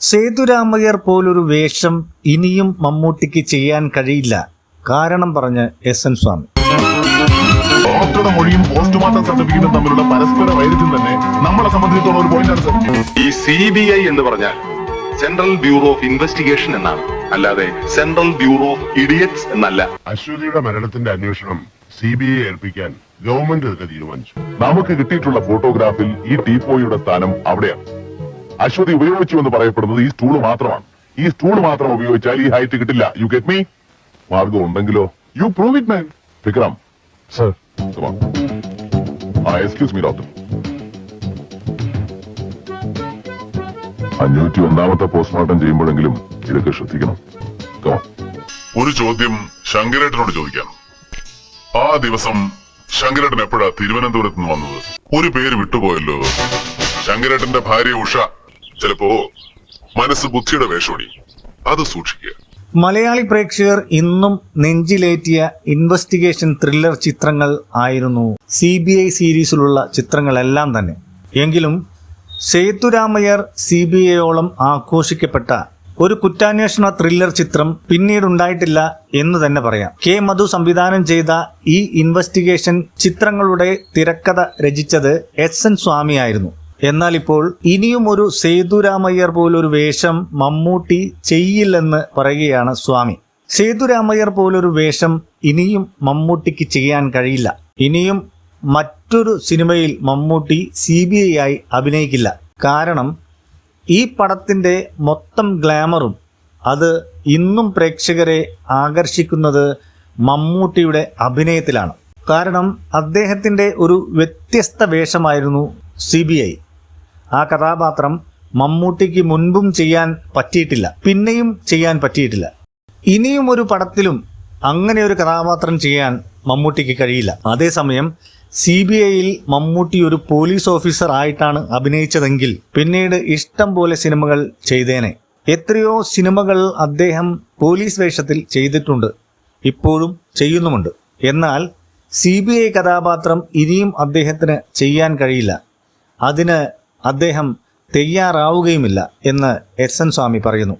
സേതുരാമയ്യർ പോലൊരു വേഷം ഇനിയും മമ്മൂട്ടിക്ക് ചെയ്യാൻ കഴിയില്ല. കാരണം പറഞ്ഞ് എസ് എൻ സ്വാമി. ഡോക്ടറുടെ മൊഴിയും പോസ്റ്റ്മോർട്ടം സർട്ടിഫിക്കറ്റും തമ്മിലുള്ള പരസ്പര വൈരുദ്ധ്യം തന്നെ നമ്മളെ സംബന്ധിച്ചിടത്തോളം ഒരു പോയിന്റാണ് സർ ഈ സി ബി ഐ എന്ന് പറഞ്ഞാൽ സെൻട്രൽ ബ്യൂറോ ഓഫ് ഇൻവെസ്റ്റിഗേഷൻ എന്നാണ്. അല്ലാതെ സെൻട്രൽ ബ്യൂറോ ഓഫ് ഇഡിയറ്റ്സ് എന്നല്ല. അശ്വതിയുടെ മരണത്തിന്റെ അന്വേഷണം സി ബി ഐ ഏൽപ്പിക്കാൻ ഗവൺമെന്റ് തന്നെ തീരുമാനിച്ചു. നമുക്ക് കിട്ടിയിട്ടുള്ള ഫോട്ടോഗ്രാഫിൽ ഈ ടീപ്പോയുടെ സ്ഥാനം അവിടെയാണ്. അശ്വതി ഉപയോഗിച്ചു എന്ന് പറയപ്പെടുന്നത് ഈ സ്റ്റൂൾ മാത്രമാണ്. ഈ സ്റ്റൂൾ മാത്രം ഉപയോഗിച്ചാൽ ഈ ഹൈറ്റ് കിട്ടില്ല. യു ഗെറ്റ് മീ മാർഗം ഉണ്ടെങ്കിലോ? You prove it man Vikram. Sir ആ എക്സ്ക്യൂസ് മീ ഡോക്ടർ അഞ്ഞൂറ്റി ഒന്നാമത്തെ പോസ്റ്റ്മോർട്ടം ചെയ്യുമ്പോഴെങ്കിലും ഇതൊക്കെ ശ്രദ്ധിക്കണം. ഒരു ചോദ്യം ശങ്കരേട്ടനോട് ചോദിക്കാം. ആ ദിവസം ശങ്കരേട്ടൻ എപ്പോഴാ തിരുവനന്തപുരത്ത് നിന്ന് വന്നത്? ഒരു പേര് വിട്ടുപോയല്ലോ. ശങ്കരേട്ടന്റെ ഭാര്യ ഉഷ. ചിലപ്പോ മനസ്സ് ബുദ്ധിയുടെ വേഷോടി അത് സൂക്ഷിക്കുക. മലയാളി പ്രേക്ഷകർ ഇന്നും നെഞ്ചിലേറ്റിയ ഇൻവെസ്റ്റിഗേഷൻ ത്രില്ലർ ചിത്രങ്ങൾ ആയിരുന്നു. സി ബി ഐ സീരീസിലുള്ള ചിത്രങ്ങളെല്ലാം തന്നെ. എങ്കിലും സേതുരാമയ്യർ സി ബി ഐയോളം ആഘോഷിക്കപ്പെട്ട ഒരു കുറ്റാന്വേഷണ ത്രില്ലർ ചിത്രം പിന്നീടുണ്ടായിട്ടില്ല എന്ന് തന്നെ പറയാം. കെ മധു സംവിധാനം ചെയ്ത ഈ ഇൻവെസ്റ്റിഗേഷൻ ചിത്രങ്ങളുടെ തിരക്കഥ രചിച്ചത് എസ് എൻ സ്വാമിയായിരുന്നു. എന്നാൽ ഇപ്പോൾ ഇനിയും ഒരു സേതുരാമയ്യർ പോലൊരു വേഷം മമ്മൂട്ടി ചെയ്യില്ലെന്ന് പറയുകയാണ് സ്വാമി. സേതുരാമയ്യർ പോലൊരു വേഷം ഇനിയും മമ്മൂട്ടിക്ക് ചെയ്യാൻ കഴിയില്ല. ഇനിയും മറ്റൊരു സിനിമയിൽ മമ്മൂട്ടി സി ബി ഐ ആയി അഭിനയിക്കില്ല. കാരണം ഈ പടത്തിന്റെ മൊത്തം ഗ്ലാമറും അത് ഇന്നും പ്രേക്ഷകരെ ആകർഷിക്കുന്നത് മമ്മൂട്ടിയുടെ അഭിനയത്തിലാണ്. കാരണം അദ്ദേഹത്തിന്റെ ഒരു വ്യത്യസ്ത വേഷമായിരുന്നു സി ബി ഐ. ആ കഥാപാത്രം മമ്മൂട്ടിക്ക് മുൻപും ചെയ്യാൻ പറ്റിയിട്ടില്ല പിന്നെയും ചെയ്യാൻ പറ്റിയിട്ടില്ല. ഇനിയും ഒരു പടത്തിലും അങ്ങനെ ഒരു കഥാപാത്രം ചെയ്യാൻ മമ്മൂട്ടിക്ക് കഴിയില്ല. അതേസമയം സി ബി ഐയിൽ മമ്മൂട്ടി ഒരു പോലീസ് ഓഫീസർ ആയിട്ടാണ് അഭിനയിച്ചതെങ്കിൽ പിന്നീട് ഇഷ്ടം പോലെ സിനിമകൾ ചെയ്തേനെ. എത്രയോ സിനിമകൾ അദ്ദേഹം പോലീസ് വേഷത്തിൽ ചെയ്തിട്ടുണ്ട് ഇപ്പോഴും ചെയ്യുന്നുമുണ്ട്. എന്നാൽ സി ബി ഐ കഥാപാത്രം ഇനിയും അദ്ദേഹത്തിന് ചെയ്യാൻ കഴിയില്ല. അതിന് അദ്ദേഹം തയ്യാറാവുകയുമില്ല എന്ന് എസ് എൻ സ്വാമി പറയുന്നു.